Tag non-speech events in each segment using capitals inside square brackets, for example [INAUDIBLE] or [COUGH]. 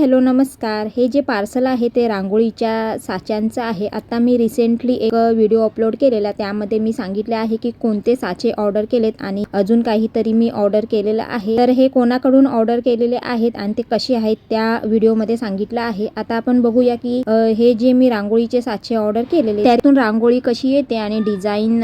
Hello नमस्कार. हे जे पार्सल आहे ते रांगोळीच्या साच्यांचं आहे. आता मी रिसेंटली एक व्हिडिओ अपलोड केलेला. त्यामध्ये मी सांगितले आहे की कोणते साचे ऑर्डर केलेत आणि अजून काहीतरी मी ऑर्डर केलेलं आहे. तर हे कोणाकडून ऑर्डर केलेले आहेत आणि ते कसे आहेत त्या व्हिडिओमध्ये सांगितलं आहे. आता आपण बघूया की हे जे मी रांगोळीचे साचे ऑर्डर केलेले त्यातून रांगोळी कशी येते आणि डिझाईन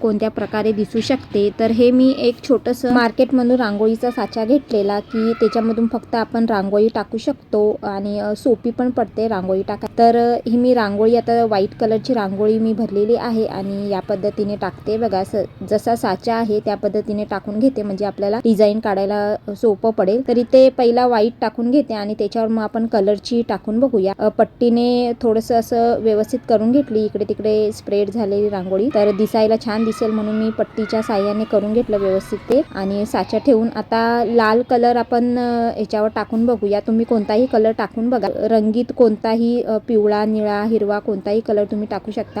कोणत्या प्रकारे दिसू शकते? तर हे मी एक छोटंसं मार्केटमधून रांगोळीचा साचा घेतलेला की त्याच्यामधून फक्त आपण रांगोळी टाकू शकतो आणि सोपी पण पडते रांगोळी टाका तर ही मी रांगोळी आता व्हाईट कलरची रांगोळी मी भरलेली आहे आणि या पद्धतीने टाकते बघा. स- जसा साचा आहे त्या पद्धतीने टाकून घेते म्हणजे आपल्याला डिझाईन काढायला सोपं पडेल. तरी ते पहिला व्हाईट टाकून घेते आणि त्याच्यावर मग आपण कलरची टाकून बघूया. पट्टीने थोडंसं असं व्यवस्थित करून घेतली. इकडे तिकडे स्प्रेड झालेली रांगोळी. तर दिसायला छान दिसेल म्हणून मी पट्टीच्या साह्याने करून घेतलं व्यवस्थित ते. आणि साचा ठेवून आता लाल कलर आपण याच्यावर टाकून बघूया. तुम्ही कोणताही कलर टाकून बघा. रंगीत कोणताही पिवळा निळा हिरवा कोणताही कलर तुम्ही टाकू शकता.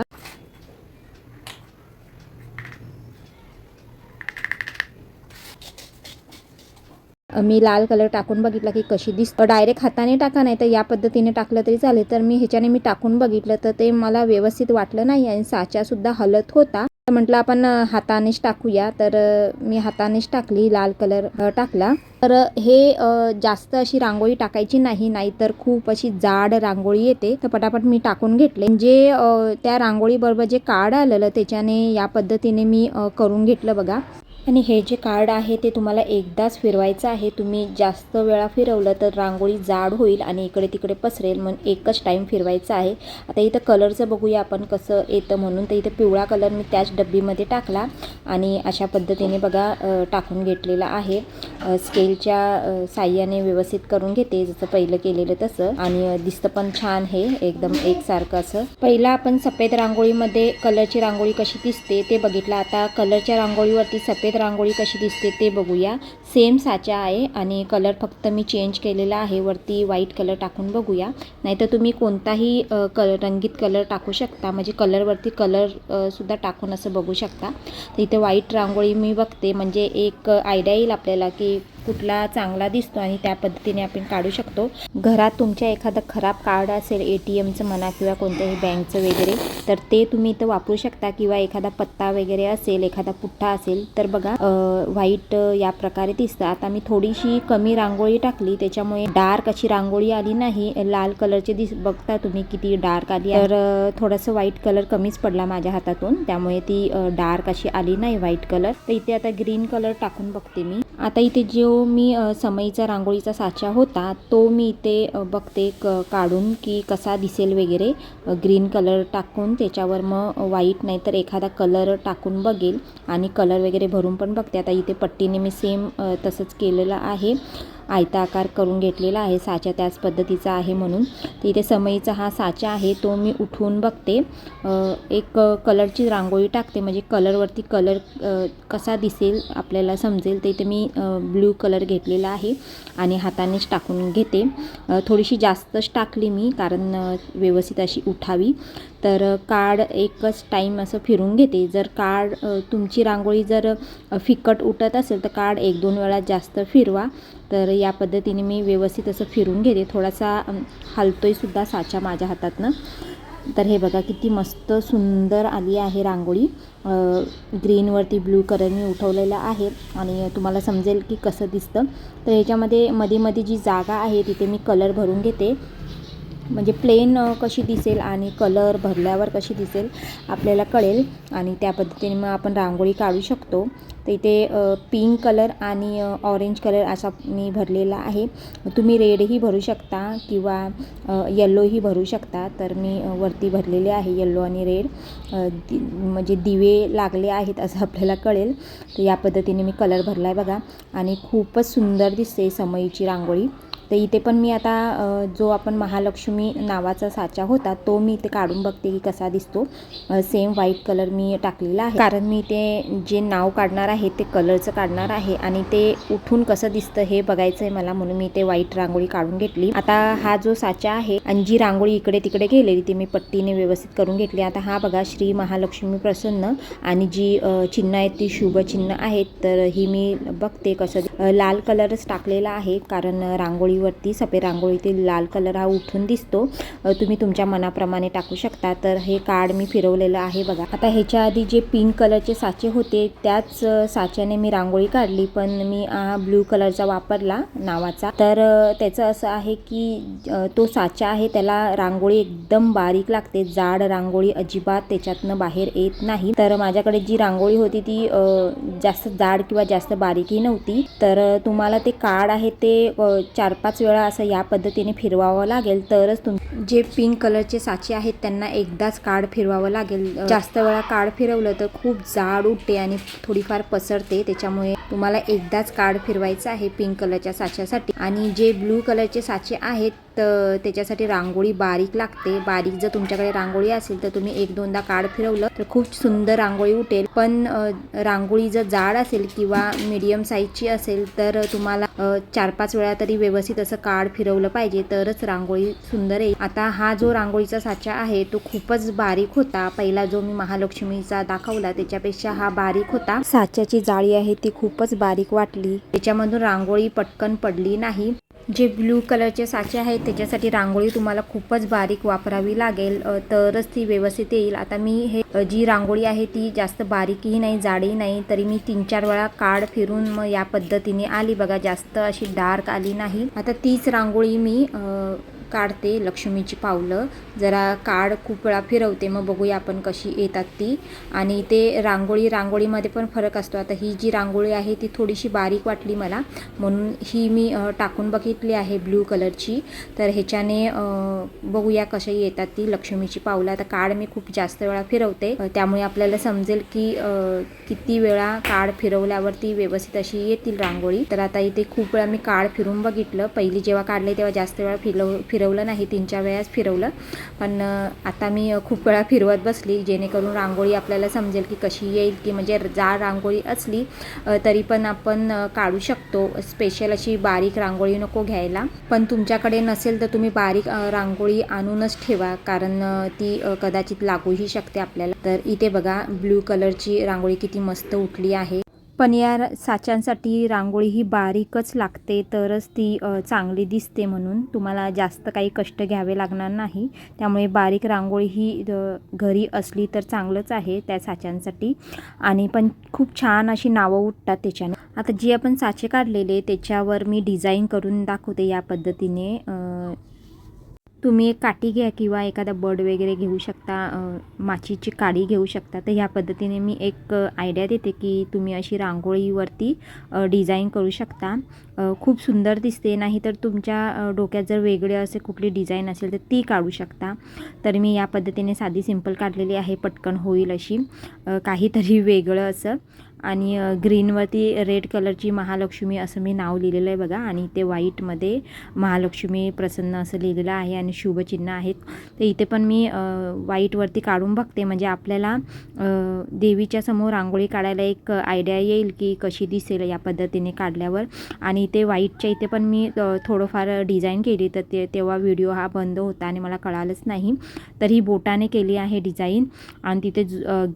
मी लाल कलर टाकून बघितला की कशी दिसतं. डायरेक्ट हाताने टाका नाही तर या पद्धतीने टाकलं तरी चालेल. तर मी ह्याच्याने मी टाकून बघितलं तर ते मला व्यवस्थित वाटलं नाही आणि साचासुद्धा हलत होता. तर म्हटलं आपण हातानेच टाकूया. तर मी हातानेच टाकली लाल कलर टाकला. तर हे जास्त अशी रांगोळी टाकायची नाही नाहीतर खूप अशी जाड रांगोळी येते. तर पटापट मी टाकून घेतले. जे त्या रांगोळीबरोबर जे कार्ड आलेलं त्याच्याने या पद्धतीने मी करून घेतलं बघा. आणि हे जे कार्ड आहे ते तुम्हाला एकदाच फिरवायचं आहे. तुम्ही जास्त वेळा फिरवलं तर रांगोळी जाड होईल आणि इकडे तिकडे पसरेल मग एकच टाईम फिरवायचं आहे. आता इथं कलरचं बघूया आपण कसं येतं म्हणून. तर इथं पिवळा कलर मी त्याच डब्बीमध्ये टाकला आणि अशा पद्धतीने बघा टाकून घेतलेला आहे. स्केलच्या साह्याने व्यवस्थित करून घेते. जसं पहिलं केलेलं तसं. आणि दिसतं पण छान हे. एकदम एकसारखं असं. पहिला आपण सफेद रांगोळीमध्ये कलरची रांगोळी कशी दिसते ते बघितलं. आता कलरच्या रांगोळीवरती सफेद रांगोळी कशी दिसते ते बघूया. सेम साचा आहे आणि कलर फक्त मी चेंज केलेला आहे. वरती व्हाईट कलर टाकून बघूया. नाहीतर तुम्ही कोणताही क कलर रंगीत कलर टाकू शकता. म्हणजे कलरवरती कलर सुद्धा टाकून असं बघू शकता. तर इथे व्हाईट रांगोळी मी बघते. म्हणजे एक आयडिया येईल आपल्याला की कुठला चांगला दिसतो आणि त्या पद्धतीने आपण काढू शकतो. घरात तुमच्या एखादं खराब कार्ड असेल ए टी एमचं म्हणा किंवा कोणत्याही बँकचं वगैरे तर ते तुम्ही इथं वापरू शकता किंवा एखादा पत्ता वगैरे असेल एखादा पुठ्ठा असेल तर बघा व्हाईट या प्रकारे दिसतं. आता मी थोडीशी कमी रांगोळी टाकली त्याच्यामुळे डार्क अशी रांगोळी आली नाही. लाल कलरचे दिस बघता तुम्ही किती डार्क आली तर थोडासा थोडंसं व्हाईट कलर कमीच पडला माझ्या हातातून. त्यामुळे ती डार्क अशी आली नाही व्हाईट कलर. तर इथे आता ग्रीन कलर टाकून बघते मी. आता इथे जो मी समईचा रांगोळीचा साचा होता तो मी इथे बघते क काढून की कसा दिसेल वगैरे. ग्रीन कलर टाकून त्याच्यावर मग व्हाईट नाही तर एखादा कलर टाकून बघेल. आणि कलर वगैरे भरून पण बघते. आता इथे पट्टीने मी सेम तसंच केलेलं आहे. आयता आकार करून घेतलेला आहे. साचा त्याच पद्धतीचा आहे म्हणून. तर इथे समईचा हा साचा आहे. तो मी उठवून बघते. एक कलरची रांगोळी टाकते. म्हणजे कलरवरती कलर कसा दिसेल आपल्याला समजेल तर इथे मी ब्ल्यू कलर घेतलेला आहे आणि हातानेच टाकून घेते. थोडीशी जास्तच टाकली मी कारण व्यवस्थित अशी उठावी. तर कार्ड एकच टाईम असं फिरून घेते. जर कार्ड तुमची रांगोळी जर फिकट उठत असेल तर कार्ड एक दोन वेळा जास्त फिरवा. तर या पद्धतीने मी व्यवस्थित असं फिरून घेते. थोडासा अम, हलतोय सुद्धा साचा माझ्या हातातनं. तर हे बघा किती मस्त सुंदर आली आहे रांगोळी. ग्रीनवरती ग्रीनवरती कलर कलरने उठवलेलं आहे आणि तुम्हाला समजेल की कसं दिसतं. तर ह्याच्यामध्ये मध्ये मध्ये जी जागा आहे तिथे मी कलर भरून घेते. म्हणजे प्लेन कशी दिसेल आणि कलर भरल्यावर कशी दिसेल आपल्याला कळेल. आणि त्या पद्धतीने मग आपण रांगोळी काढू शकतो. तर इथे पिंक कलर आणि ऑरेंज कलर असा मी भरलेला आहे. तुम्ही रेडही भरू शकता किंवा येल्लोही भरू शकता. तर मी वरती भरलेले आहे येल्लो आणि रेड दि म्हणजे दिवे लागले आहेत असं [LAUGHS] आपल्याला कळेल. तर या पद्धतीने मी कलर भरला आहे बघा. आणि खूपच सुंदर दिसते समईची रांगोळी. तर इथे पण मी आता जो आपण महालक्ष्मी नावाचा साचा होता तो मी इथे काढून बघते की कसा दिसतो. सेम व्हाईट कलर मी टाकलेला आहे. कारण मी ते जे नाव काढणार आहे ते कलरचं काढणार आहे आणि ते उठून कसं दिसतं हे बघायचं आहे मला म्हणून मी ते व्हाईट रांगोळी काढून घेतली. आता हा जो साचा आहे आणि जी रांगोळी इकडे तिकडे गेलेली ती मी पट्टीने व्यवस्थित करून घेतली. आता हा बघा श्री महालक्ष्मी प्रसन्न आणि जी चिन्ह आहेत ती शुभचिन्ह आहेत. तर ही मी बघते कसं लाल कलरच टाकलेला आहे कारण रांगोळी वरती सफेद रांगोळीतील लाल कलर हा उठून दिसतो. तुम्ही तुमच्या मनाप्रमाणे टाकू शकता. तर हे कार्ड मी फिरवलेलं आहे बघा. आता ह्याच्या आधी जे पिंक कलरचे साचे होते त्याच साच्याने मी रांगोळी काढली. पण मी हा ब्ल्यू कलरचा वापरला नावाचा. तर त्याचं असं आहे की तो साचा आहे त्याला रांगोळी एकदम बारीक लागते. जाड रांगोळी अजिबात त्याच्यातनं बाहेर येत नाही. तर माझ्याकडे जी रांगोळी होती ती जास्त जाड किंवा जास्त बारीकही नव्हती. तर तुम्हाला ते कार्ड आहे ते चार पाच वेळा असं या पद्धतीने फिरवावं लागेल तरच तुम जे पिंक कलरचे साचे आहेत त्यांना एकदाच कार्ड फिरवावं लागेल. जास्त वेळा कार्ड फिरवलं तर खूप जाड उठते आणि थोडीफार पसरते त्याच्यामुळे तुम्हाला एकदाच कार्ड फिरवायचं आहे पिंक कलरच्या साच्यासाठी. आणि जे ब्लू कलरचे साचे आहेत तर त्याच्यासाठी रांगोळी बारीक लागते. बारीक जर तुमच्याकडे रांगोळी असेल तर तुम्ही एक दोनदा कार्ड फिरवलं तर खूप सुंदर रांगोळी उठेल. पण रांगोळी जर जाड असेल किंवा मीडियम साईजची असेल तर तुम्हाला चार पाच वेळा तरी व्यवस्थित असं कार्ड फिरवलं पाहिजे तरच रांगोळी सुंदर येईल. आता हा जो रांगोळीचा साचा आहे तो खूपच बारीक होता. पहिला जो मी महालक्ष्मीचा दाखवला त्याच्यापेक्षा हा बारीक होता. साच्याची जाळी आहे ती खूप खूपच बारीक वाटली. त्याच्यामधून रांगोळी पटकन पडली नाही. जे ब्ल्यू कलरचे साचे आहेत त्याच्यासाठी रांगोळी तुम्हाला खूपच बारीक वापरावी लागेल. तरच ती व्यवस्थित येईल. आता मी हे जी रांगोळी आहे ती जास्त बारीकही नाही जाडही नाही. तरी मी तीन चार वेळा काढ फिरून मग या पद्धतीने आली. बघा जास्त अशी डार्क आली नाही. आता तीच रांगोळी मी काढते लक्ष्मीची पावलं. जरा काढ खूप वेळा फिरवते. मग बघूया आपण कशी येतात ती. आणि ते रांगोळी रांगोळीमध्ये पण फरक असतो. आता ही जी रांगोळी आहे ती थोडीशी बारीक वाटली मला. म्हणून ही मी टाकून बघितली आहे ब्ल्यू कलरची. तर ह्याच्याने बघूया कशी येतात ती लक्ष्मीची पावलं. आता काढ मी खूप जास्त वेळा फिरवते. त्यामुळे आपल्याला समजेल की किती वेळा कार्ड फिरवल्यावरती व्यवस्थित अशी येतील रांगोळी. तर आता इथे खूप वेळा मी काढ फिरून बघितलं. पहिली जेव्हा काढले तेव्हा जास्त वेळा फिरव फिर फिरवलं नाही तीन चार वेळाच फिरवलं. पण आता मी खूप वेळा फिरवत बसली जेणेकरून रांगोळी आपल्याला समजेल की कशी येईल की म्हणजे जाड रांगोळी असली तरी पण आपण काढू शकतो. स्पेशल अशी बारीक रांगोळी नको घ्यायला. पण तुमच्याकडे नसेल तर तुम्ही बारीक रांगोळी आणूनच ठेवा. कारण ती कदाचित लागूही शकते आपल्याला. तर इथे बघा ब्ल्यू कलरची रांगोळी किती मस्त उठली आहे. पण या र- साच्यांसाठी रांगोळी ही बारीकच लागते तरच ती चांगली दिसते म्हणून. तुम्हाला जास्त काही कष्ट घ्यावे लागणार नाही. त्यामुळे बारीक रांगोळी ही घरी असली तर चांगलंच आहे त्या साच्यांसाठी. आणि पण खूप छान अशी नावं उठतात त्याच्याने. आता जी आपण साचे काढलेले त्याच्यावर मी डिझाईन करून दाखवते या पद्धतीने. तुम्ही एक काठी घ्या किंवा एखादा बर्ड वगैरे घेऊ शकता माचीची काडी घेऊ शकता. तर ह्या पद्धतीने मी एक आयडिया देते की तुम्ही अशी रांगोळीवरती डिझाईन करू शकता. खूप सुंदर दिसते. नाही तर तुमच्या डोक्यात जर वेगळे असे कुठली डिझाईन असेल तर ती काढू शकता. तर मी या पद्धतीने साधी सिंपल काढलेली आहे पटकन होईल अशी. काहीतरी [LAUGHS] वेगळं असं. आणि ग्रीनवरती रेड कलरची महालक्ष्मी असं मी नाव लिहिलेलं आहे बघा. आणि ते व्हाईटमध्ये महालक्ष्मी प्रसन्न असं लिहिलेलं आहे आणि शुभचिन्ह आहेत. तर इथे पण मी व्हाईटवरती काढून बघते. म्हणजे आपल्याला देवीच्या समोर रांगोळी काढायला एक आयडिया येईल की कशी दिसेल या पद्धतीने काढल्यावर. आणि इथे व्हाईटच्या इथे पण मी थोडंफार डिझाईन केली. तर ते तेव्हा व्हिडिओ हा बंद होता आणि मला कळालंच नाही. तर ही बोटाने केली आहे डिझाईन. आणि तिथे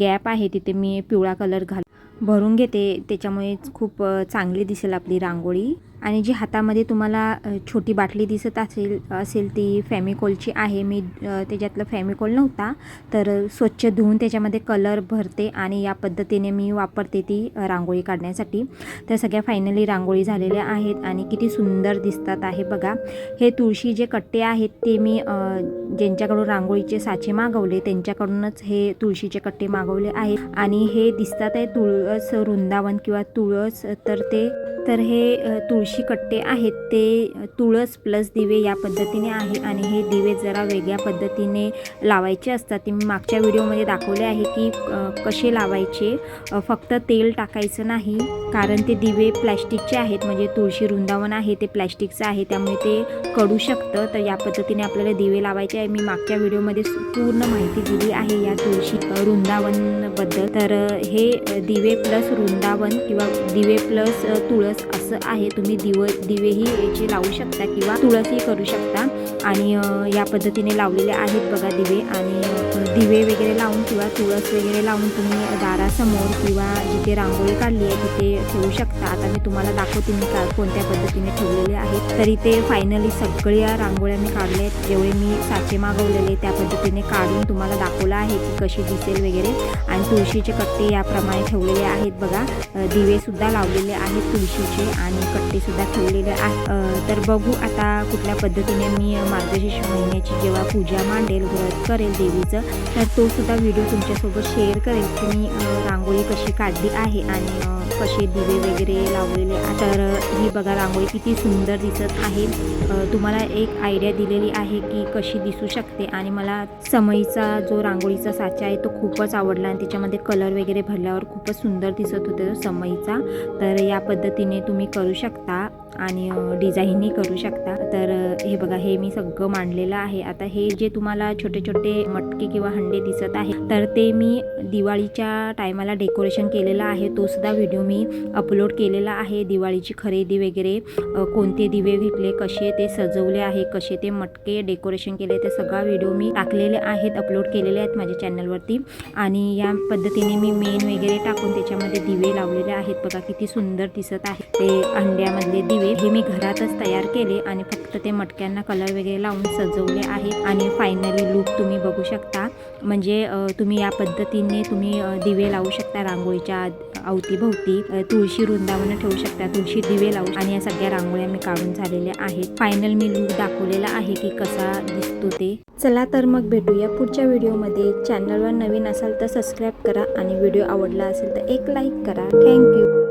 गॅप आहे. तिथे मी पिवळा कलर घाल भरून घेते. त्याच्यामुळे खूप चांगली दिसेल आपली रांगोळी. आणि जी हातामध्ये तुम्हाला छोटी बाटली दिसत असेल असेल ती फॅमिकोलची आहे. मी त्याच्यातलं फॅमिकोल नव्हता तर स्वच्छ धुवून त्याच्यामध्ये कलर भरते आणि या पद्धतीने मी वापरते ती रांगोळी काढण्यासाठी. तर सगळ्या फायनली रांगोळी झालेल्या आहेत आणि किती सुंदर दिसतात आहे बघा. हे तुळशी जे कट्टे आहेत ते मी ज्यांच्याकडून रांगोळीचे साचे मागवले त्यांच्याकडूनच हे तुळशीचे कट्टे मागवले आहेत. आणि हे दिसतात आहे तुळस वृंदावन किंवा तुळस तर ते तर हे तुळशी कट्टे आहेत. ते तुळस प्लस दिवे या पद्धतीने आहे आणि हे दिवे जरा वेगळ्या पद्धतीने लावायचे असतात. ते मी मागच्या व्हिडिओमध्ये दाखवले आहे की कसे लावायचे. फक्त तेल टाकायचं नाही कारण ते दिवे प्लॅस्टिकचे आहेत. म्हणजे तुळशी वृंदावन आहे ते प्लॅस्टिकचं आहे त्यामुळे ते कडू शकतं. तर या पद्धतीने आपल्याला दिवे लावायचे आहे. मी मागच्या व्हिडिओमध्ये पूर्ण माहिती दिली आहे या तुळशी वृंदावनबद्दल तर हे दिवे प्लस वृंदावन किंवा दिवे प्लस तुळस तुळस असं आहे तुम्ही दिव दिवेही याचे लावू शकता किंवा तुळसही करू शकता. आणि या पद्धतीने लावलेले आहेत बघा दिवे आणि दिवे वगैरे लावून किंवा तुळस वगैरे लावून तुम्ही दारासमोर किंवा जिथे रांगोळी काढली आहे तिथे ठेवू शकता. आता मी तुम्हाला दाखवते मी का कोणत्या पद्धतीने ठेवलेले आहेत. तर इथे फायनली सगळ्या रांगोळ्या मी काढल्या आहेत. जेवढे मी साचे मागवलेले त्या पद्धतीने काढून तुम्हाला दाखवलं आहे की कशी दिसेल वगैरे. आणि तुळशीचे कट्टे याप्रमाणे ठेवलेले आहेत बघा. दिवेसुद्धा लावलेले आहेत तुळशी तुळशीचे आणि कट्टेसुद्धा ठेवलेले आहे तर बघू आता कुठल्या पद्धतीने मी मार्गशीर्ष महिन्याची जेव्हा पूजा मांडेल व्रत करेल देवीचं तर तो सुद्धा व्हिडिओ तुमच्यासोबत शेअर करेल की मी रांगोळी कशी काढली आहे आणि कसे दिवे वगैरे लावलेले तर ही बघा रांगोळी किती सुंदर दिसत आहे. तुम्हाला एक आयडिया दिलेली आहे की कशी दिसू शकते आणि मला समईचा जो रांगोळीचा साचा आहे तो खूपच आवडला आणि त्याच्यामध्ये कलर वगैरे भरल्यावर खूपच सुंदर दिसत होते तो समईचा. तर या पद्धतीने तुम्ही करू शकता. आणि डिझाईनही करू शकता. तर हे बघा हे मी सगळं मांडलेलं आहे. आता हे जे तुम्हाला छोटे छोटे मटके किंवा हंडे दिसत आहे तर ते मी दिवाळीच्या टायमाला डेकोरेशन केलेलं आहे. तो सुद्धा व्हिडिओ मी अपलोड केलेला आहे. दिवाळीची खरेदी वगैरे कोणते दिवे घेतले कसे ते सजवले आहे कसे ते मटके डेकोरेशन केले ते सगळा व्हिडिओ मी टाकलेले आहेत अपलोड केलेले आहेत माझ्या चॅनलवरती. आणि या पद्धतीने मी मेन वगैरे टाकून त्याच्यामध्ये दिवे लावलेले आहेत. बघा किती सुंदर दिसत आहे. ते अंड्यामधले दिवे हे मी घरातच तयार केले आणि फक्त ते मटक्यांना कलर वगैरे लावून सजवले आहे. आणि फायनली लुक तुम्ही बघू शकता. म्हणजे तुम्ही या पद्धतीने तुम्ही दिवे लावू शकता रांगोळीच्या अवतीभोवती. तुळशी वृंदावन ठेवू शकता तुळशी दिवे लावू आणि या सगळ्या रांगोळ्या मी काढून झालेल्या आहेत. फायनल मी लुक दाखवलेला आहे की कसा दिसतो ते. चला तर मग भेटूया पुढच्या व्हिडिओमध्ये. चॅनलवर नवीन असाल तर सबस्क्राईब करा आणि व्हिडिओ आवडला असेल तर एक लाईक करा. थँक्यू